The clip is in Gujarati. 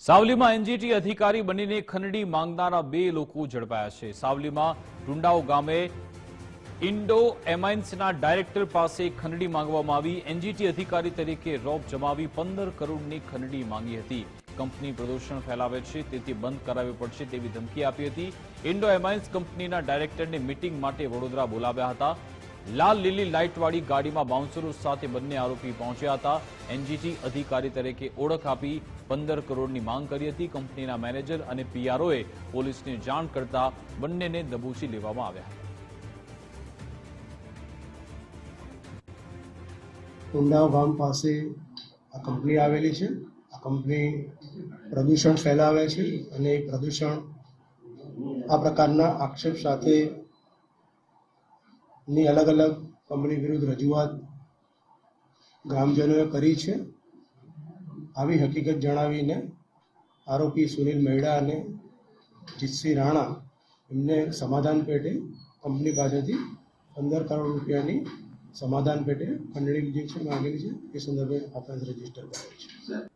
સાવલીમાં એનજીટી અધિકારી બનીને ખંડણી માંગનારા બે લોકો ઝડપાયા છે. સાવલીમાં ટુંડાઓ ગામે ઇન્ડો એમાઇન્સના ડાયરેક્ટર પાસે ખંડણી માંગવામાં આવી. એનજીટી અધિકારી તરીકે રોપ જમાવી પંદર કરોડની ખંડણી માંગી હતી. કંપની પ્રદૂષણ ફેલાવે છે, તેથી બંધ કરાવવી પડશે તેવી ધમકી આપી હતી. ઇન્ડો એમાઇન્સ કંપનીના ડાયરેક્ટરને મીટિંગ માટે વડોદરા બોલાવ્યા હતા. લાલ લીલી લાઇટવાળી ગાડીમાં બાઉન્સરો સાથે બંને આરોપી પહોંચ્યા હતા. એનજીટી અધિકારી તરીકે ઓળખ આપી પંદર કરોડની માંગ કરી હતી. કંપનીના મેનેજર અને પીઆરઓએ પોલીસને જાણ કરતા બંનેને દબોચી લેવામાં આવ્યા. હતા ગામ પાસે આ કંપની આવેલી છે. આ કંપની પ્રદૂષણ ફેલાવે છે અને પ્રદૂષણ આ પ્રકારના આક્ષેપ સાથે ની અલગ અલગ કંપની વિરુદ્ધ રજૂઆત ગ્રામજનોએ કરી છે. આવી હકીકત જણાવીને આરોપી સુનિલ મહેડા અને જીતસિંહ રાણા એમને સમાધાન પેટે કંપની પાસેથી પંદર કરોડ રૂપિયાની સમાધાન પેટે ખંડણી જે છે, માંગેલી છે, એ સંદર્ભે આપણે રજિસ્ટર કરેલ છે.